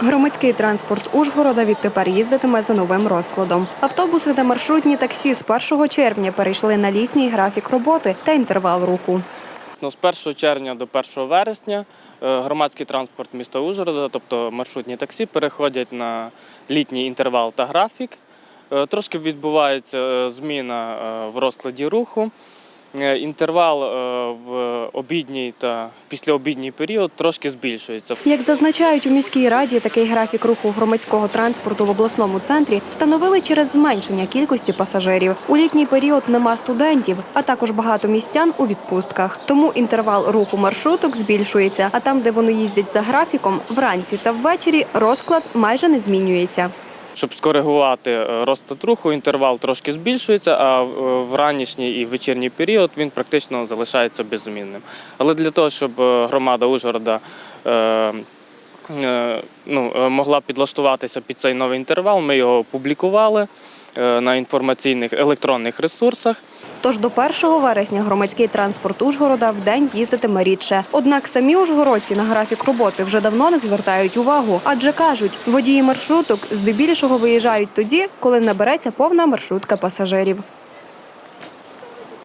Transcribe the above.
Громадський транспорт Ужгорода відтепер їздитиме за новим розкладом. Автобуси та маршрутні таксі з 1 червня перейшли на літній графік роботи та інтервал руху. Ну, З 1 червня до 1 вересня е, громадський транспорт міста Ужгорода, тобто маршрутні таксі, переходять на літній інтервал та графік. Е, Трошки відбувається е, зміна в розкладі руху. Е, Інтервал е, в обідній та післяобідній період трошки збільшується. Як зазначають у міській раді, такий графік руху громадського транспорту в обласному центрі встановили через зменшення кількості пасажирів. У літній період нема студентів, а також багато містян у відпустках. Тому інтервал руху маршруток збільшується. А там, де вони їздять за графіком, вранці та ввечері розклад майже не змінюється. Щоб скоригувати е, руху, інтервал трошки збільшується, а в в ранішній і вечірній період він практично залишається беззмінним. Але для того, щоб е, громада Ужгорода е, е, ну, е, могла підлаштуватися під цей новий інтервал, ми його опублікували е, на інформаційних електронних ресурсах. Тож до 1 вересня громадський транспорт Ужгорода в день їздитиме рідше. Однак самі ужгородці на графік роботи вже давно не звертають увагу, адже кажуть, водії маршруток здебільшого виїжджають тоді, коли набереться повна маршрутка пасажирів.